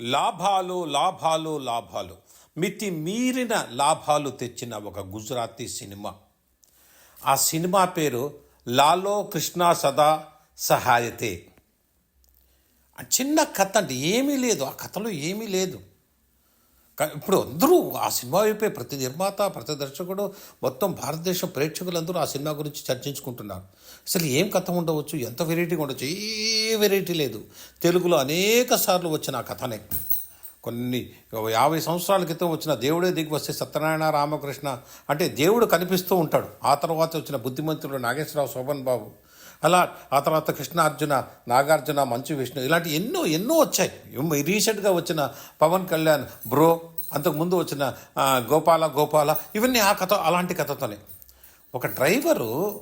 లాభాలు లాభాలు లాభాలు. మితి మీరిన లాభాలు తెచ్చిన ఒక గుజరాతీ సినిమా. ఆ సినిమా పేరు లాలో కృష్ణ సదా సహాయతే. చిన్న కథ అంటే ఏమీ లేదు ఆ కథలో ఏమీ లేదు. ఇప్పుడు అందరూ ఆ సినిమా వైపే ప్రతి నిర్మాత ప్రతి దర్శకుడు మొత్తం భారతదేశం ప్రేక్షకులందరూ ఆ సినిమా గురించి చర్చించుకుంటున్నారు. అసలు ఏం కథ ఉండవచ్చు? ఎంత వెరైటీగా ఉండొచ్చు? ఏ వెరైటీ లేదు. తెలుగులో అనేక సార్లు వచ్చిన ఆ కథనే. కొన్ని యాభై సంవత్సరాల క్రితం వచ్చిన దేవుడే దిగి వస్తే సత్యనారాయణ రామకృష్ణ అంటే దేవుడు కనిపిస్తూ ఉంటాడు. ఆ తర్వాత వచ్చిన బుద్ధిమంతుడు నాగేశ్వరరావు శోభన్ బాబు. అలా ఆ తర్వాత కృష్ణార్జున నాగార్జున మంచు విష్ణు ఇలాంటి ఎన్నో ఎన్నో వచ్చాయి. రీసెంట్గా వచ్చిన పవన్ కళ్యాణ్ బ్రో అంతకుముందు వచ్చిన గోపాల గోపాల ఇవన్నీ ఆ కథ అలాంటి కథతోనే. ఒక డ్రైవరు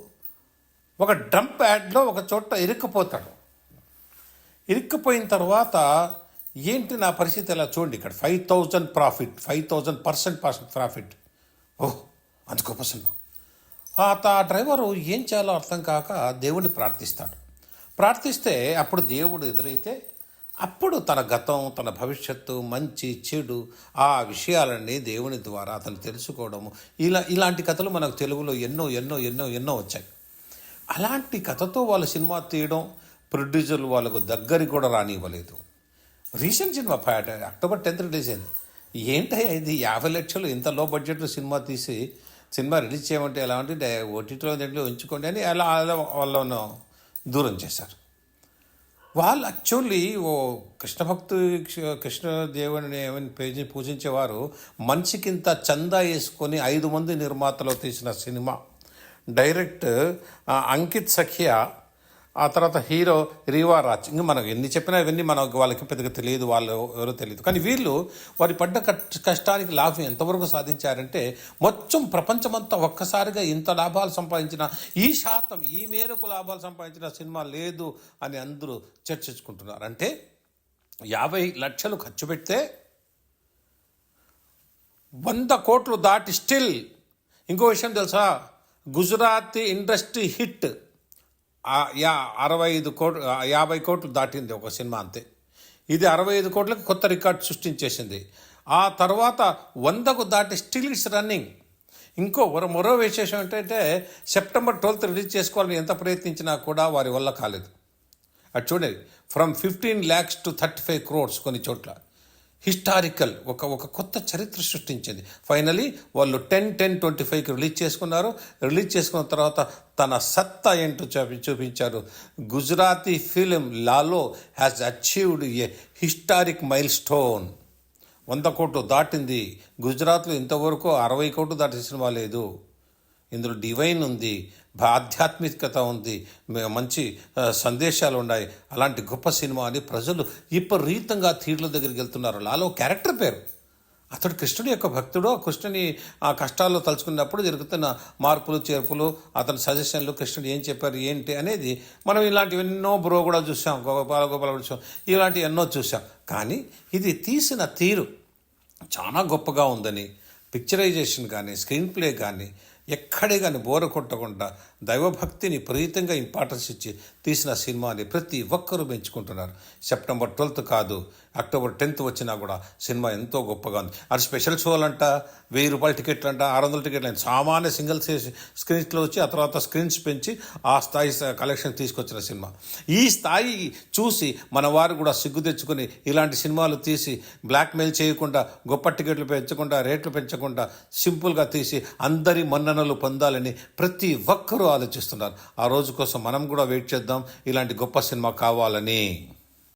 ఒక డంప్ యాడ్లో ఒక చోట ఇరుక్కుపోతాడు. ఇరుక్కుపోయిన తర్వాత ఏంటి నా పరిస్థితి ఎలా చూడండి ఇక్కడ. Five thousand profit five thousand percent percent profit. Oh అంత గొప్ప సినిమా. ఆ డ్రైవరు ఏం చేయాలో అర్థం కాక దేవుడిని ప్రార్థిస్తాడు. ప్రార్థిస్తే అప్పుడు దేవుడు ఎదురైతే అప్పుడు తన గతం తన భవిష్యత్తు మంచి చెడు ఆ విషయాలన్నీ దేవుని ద్వారా అతను తెలుసుకోవడము. ఇలా ఇలాంటి కథలు మనకు తెలుగులో ఎన్నో ఎన్నో ఎన్నో ఎన్నో వచ్చాయి. అలాంటి కథతో వాళ్ళు సినిమా తీయడం ప్రొడ్యూసర్లు వాళ్ళకు దగ్గరికి కూడా రానివ్వలేదు. రీసెంట్ సినిమా పాట అక్టోబర్ టెన్త్ రిలీజ్ అయింది. ఏంటయ్యా ఇది? యాభై లక్షలు ఇంత లో బడ్జెట్లో సినిమా తీసి సినిమా రిలీజ్ చేయమంటే ఎలా అంటే ఓటీటీలో ఉంచుకోండి అని అలా అలా వాళ్ళను దూరం చేశారు. వాళ్ళు యాక్చువల్లీ ఓ కృష్ణ భక్తు కృష్ణ దేవుని ఏమని పేజీ పూజించేవారు మనిషికింత చందా వేసుకొని ఐదు మంది నిర్మాతలు తీసిన సినిమా. డైరెక్ట్ అంకిత్ సఖియా ఆ తర్వాత హీరో రీవా రాజ్. ఇంకా మనకు ఎన్ని చెప్పినా ఇవన్నీ మనకు వాళ్ళకి పెద్దగా తెలియదు వాళ్ళు ఎవరో తెలియదు. కానీ వీళ్ళు వారి పడ్డ కష్టానికి లాభం ఎంతవరకు సాధించారంటే మొత్తం ప్రపంచమంతా ఒక్కసారిగా ఇంత లాభాలు సంపాదించిన ఈ శాతం ఈ మేరకు లాభాలు సంపాదించిన సినిమా లేదు అని అందరూ చర్చించుకుంటున్నారు. అంటే యాభై లక్షలు ఖర్చు పెడితే వంద కోట్లు దాటి స్టిల్ ఇంకో విషయం తెలుసా? Gujarati industry hit. యా అరవై ఐదు కోట్లు యాభై కోట్లు దాటింది ఒక సినిమా అంతే. ఇది అరవై ఐదు కోట్లకు కొత్త రికార్డ్ సృష్టించేసింది. ఆ తర్వాత వందకు దాటి స్టిల్ ఇట్స్ రన్నింగ్. ఇంకో మరో విశేషం ఏంటంటే సెప్టెంబర్ ట్వెల్త్ రిలీజ్ చేసుకోవాలని ఎంత ప్రయత్నించినా కూడా వారి వల్ల కాలేదు. అది చూడండి from fifteen lakhs to thirty five crores కొన్ని చోట్ల. హిస్టారికల్ ఒక ఒక కొత్త చరిత్ర సృష్టించింది. ఫైనలీ వాళ్ళు టెన్ టెన్ ట్వంటీ ఫైవ్కి రిలీజ్ చేసుకున్నారు. రిలీజ్ చేసుకున్న తర్వాత తన సత్తా ఏంటో చూపి చూపించారు. Gujarati film Laalo has achieved a historic milestone వంద కోట్లు దాటింది. గుజరాత్లో ఇంతవరకు అరవై కోట్లు దాటిన సినిమా లేదు. ఇందులో డివైన్ ఉంది. ఆధ్యాత్మికత ఉంది. మంచి సందేశాలు ఉన్నాయి. అలాంటి గొప్ప సినిమా అని ప్రజలు విపరీతంగా థియేటర్ల దగ్గరికి వెళ్తున్నారు. లాలో క్యారెక్టర్ పేరు. అతడు కృష్ణుడి యొక్క భక్తుడు. ఆ కృష్ణుని ఆ కష్టాల్లో తలుచుకున్నప్పుడు జరుగుతున్న మార్పులు చేర్పులు అతని సజెషన్లు కృష్ణుడు ఏం చెప్పారు ఏంటి అనేది మనం ఇలాంటివి ఎన్నో బ్రో కూడా చూసాం. గోపాల గోపాల చూసాం. ఇలాంటివి ఎన్నో చూసాం. కానీ ఇది తీసిన తీరు చాలా గొప్పగా ఉందని పిక్చరైజేషన్ కానీ స్క్రీన్ ప్లే కానీ ఎక్కడే కానీ బోర కొట్టకుండా దైవభక్తిని ప్రీతంగా ఇంపార్టెన్స్ ఇచ్చి తీసిన సినిమాని ప్రతి ఒక్కరూ మెచ్చుకుంటున్నారు సెప్టెంబర్ ట్వెల్త్ కాదు అక్టోబర్ టెన్త్ వచ్చినా కూడా సినిమా ఎంతో గొప్పగా ఉంది. అది స్పెషల్ షోలు అంట వెయ్యి రూపాయల టికెట్లు అంట ఆరు వందల టికెట్లు అంట సామాన్య సింగిల్ స్క్రీన్స్లో వచ్చి ఆ తర్వాత స్క్రీన్స్ పెంచి ఆ స్థాయి కలెక్షన్ తీసుకొచ్చిన సినిమా. ఈ స్థాయి చూసి మన వారు కూడా సిగ్గు తెచ్చుకొని ఇలాంటి సినిమాలు తీసి బ్లాక్మెయిల్ చేయకుండా గొప్ప టికెట్లు పెంచకుండా రేట్లు పెంచకుండా సింపుల్గా తీసి అందరి మన్ననలు పొందాలని ప్రతి ఒక్కరూ ఆలోచిస్తున్నారు. ఆ రోజు కోసం మనం కూడా వెయిట్ చేద్దాం. ఇలాంటి గొప్ప సినిమా కావాలని.